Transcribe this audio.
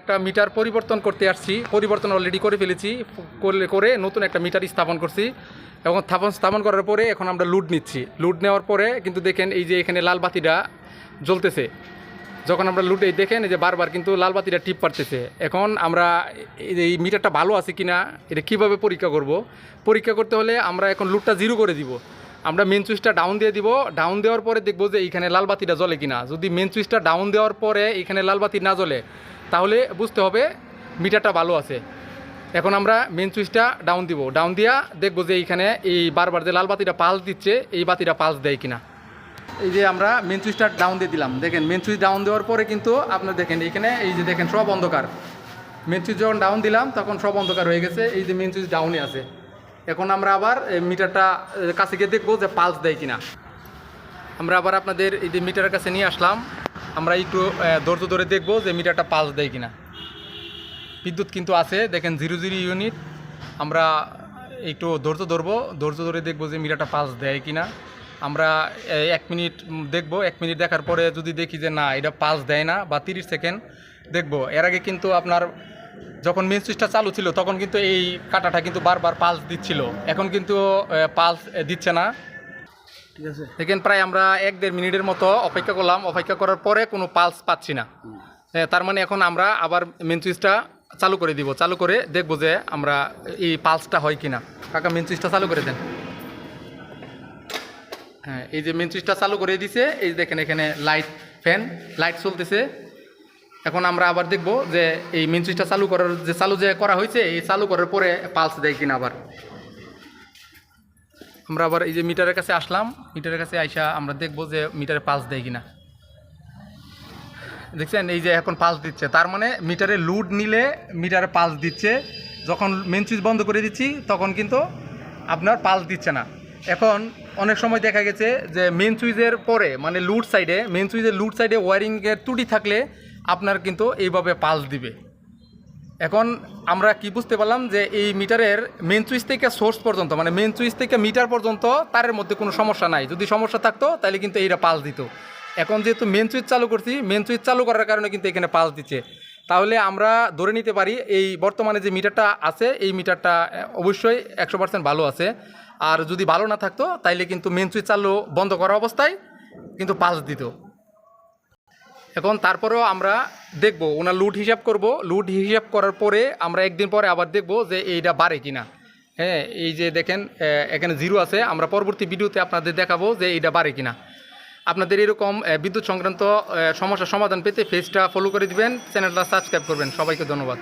একটা মিটার পরিবর্তন করতে আসছি। পরিবর্তন অলরেডি করে ফেলেছি। করলে করে নতুন একটা মিটার স্থাপন করছি এবং স্থাপন স্থাপন করার পরে এখন আমরা লুড নিচ্ছি। লুড নেওয়ার পরে কিন্তু দেখেন এই যে এখানে লাল বাতিটা জ্বলতেছে। যখন আমরা লুট দেখেন এই যে বারবার কিন্তু লাল বাতিটা টিপ পারতেছে এখন আমরা এই এই মিটারটা ভালো আছে কিনা, এটা কীভাবে পরীক্ষা করব? পরীক্ষা করতে হলে আমরা এখন লুটটা জিরো করে দিব। আমরা মেন সুইচটা ডাউন দিয়ে দিব। ডাউন দেওয়ার পরে দেখব যে এইখানে লাল বাতিটা জ্বলে কিনা। যদি মেন সুইচটা ডাউন দেওয়ার পরে এখানে লাল বাতি না জ্বলে তাহলে বুঝতে হবে মিটারটা ভালো আছে। এখন আমরা মেন সুইচটা ডাউন দিব। ডাউন দিয়া দেখব যে এইখানে এই বারবার যে লাল বাতিটা পালস দিচ্ছে, এই বাতিটা পালস দেয় কিনা। এই যে আমরা মেন সুইচটা ডাউন দিয়ে দিলাম। দেখেন মেন সুইচ ডাউন দেওয়ার পরে কিন্তু আপনার দেখেন, এইখানে এই যে দেখেন সব অন্ধকার। মেন সুইচ যখন ডাউন দিলাম, তখন সব অন্ধকার হয়ে গেছে। এই যে মেন সুইচ ডাউনে আছে। এখন আমরা আবার মিটারটা, কাছে গিয়ে দেখব যে পালস দেয় কিনা। আমরা আবার আপনাদের এই যে মিটারের কাছে নিয়ে আসলাম। আমরা একটু ধৈর্য ধরে দেখব যে মিটারটা পালস দেয় কিনা। বিদ্যুৎ কিন্তু আছে, দেখেন জিরো জিরো ইউনিট। আমরা একটু ধৈর্য ধরবো, ধৈর্য ধরে দেখব যে মিটারটা পালস দেয় কিনা। আমরা এক মিনিট দেখব, এক মিনিট দেখার পরে যদি দেখি যে না, এটা পালস দেয় না বা তিরিশ সেকেন্ড, দেখব। এর আগে কিন্তু আপনার যখন মেন সুইচটা চালু ছিল, তখন কিন্তু এই কাটাটা কিন্তু বারবার পালস দিচ্ছিল। এখন কিন্তু পালস দিচ্ছে না। ঠিক আছে। দেখেন প্রায় আমরা এক দেড় মিনিটের মতো অপেক্ষা করলাম। অপেক্ষা করার পরে কোনো পালস পাচ্ছি না। তার মানে এখন আমরা আবার মেন সুইচটা চালু করে দিব। চালু করে দেখব যে আমরা এই পালসটা হয় কিনা। কাকা মেন সুইচটা চালু করে দেন। হ্যাঁ এই যে মেন সুইচটা চালু করে দিছে, এই দেখেন এখানে লাইট ফ্যান লাইট চলতেছে। এখন আমরা আবার দেখব যে এই মেন সুইচটা চালু করার যে চালু যে করা হয়েছে, এই চালু করার পরে পালস দেয় কিনা আবার। আমরা আবার এই যে মিটারের কাছে আসলাম, মিটারের কাছে আইসা আমরা দেখব যে মিটারে পালস দেয় কিনা। দেখছেন? এই যে এখন পালস দিচ্ছে। তার মানে মিটারে লুড নিলে মিটারে পালস দিচ্ছে। যখন মেন সুইচ বন্ধ করে দিচ্ছি, তখন কিন্তু আপনার পালস দিচ্ছে না। এখন অনেক সময় দেখা গেছে যে মেন সুইচের পরে মানে লুড সাইডে মেন সুইচের লুড সাইডে ওয়ারিংয়ের ত্রুটি থাকলে আপনার কিন্তু এইভাবে পালস দিবে। এখন আমরা কি বুঝতে পারলাম যে এই মিটারের মেন সুইচ থেকে সোর্স পর্যন্ত মানে মেন সুইচ থেকে মিটার পর্যন্ত তারের মধ্যে কোনো সমস্যা নাই। যদি সমস্যা থাকতো তাহলে কিন্তু এইটা পালস দিত। এখন যেহেতু মেন সুইচ চালু করছি মেন সুইচ চালু করার কারণে কিন্তু এখানে পালস দিচ্ছে। তাহলে আমরা ধরে নিতে পারি, এই বর্তমানে যে মিটারটা আছে, এই মিটারটা অবশ্যই একশো পার্সেন্ট ভালো আছে। আর যদি ভালো না থাকতো, তাইলে কিন্তু মেন সুইচ চালু বন্ধ করা অবস্থায় কিন্তু পালস দিত। এখন তারপরেও আমরা দেখব, ওনার লুট হিসাব করব। লুট হিসাব করার পরে আমরা একদিন পরে আবার দেখব যে এইটা বাড়ে কিনা। হ্যাঁ এই যে দেখেন এখানে জিরো আছে। আমরা পরবর্তী ভিডিওতে আপনাদের দেখাবো যে এইটা বাড়ে কিনা। আপনাদের এরকম বিদ্যুৎ সংক্রান্ত সমস্যার সমাধান পেতে ফেসটা ফলো করে দিবেন চ্যানেলটা সাবস্ক্রাইব করবেন। সবাইকে ধন্যবাদ।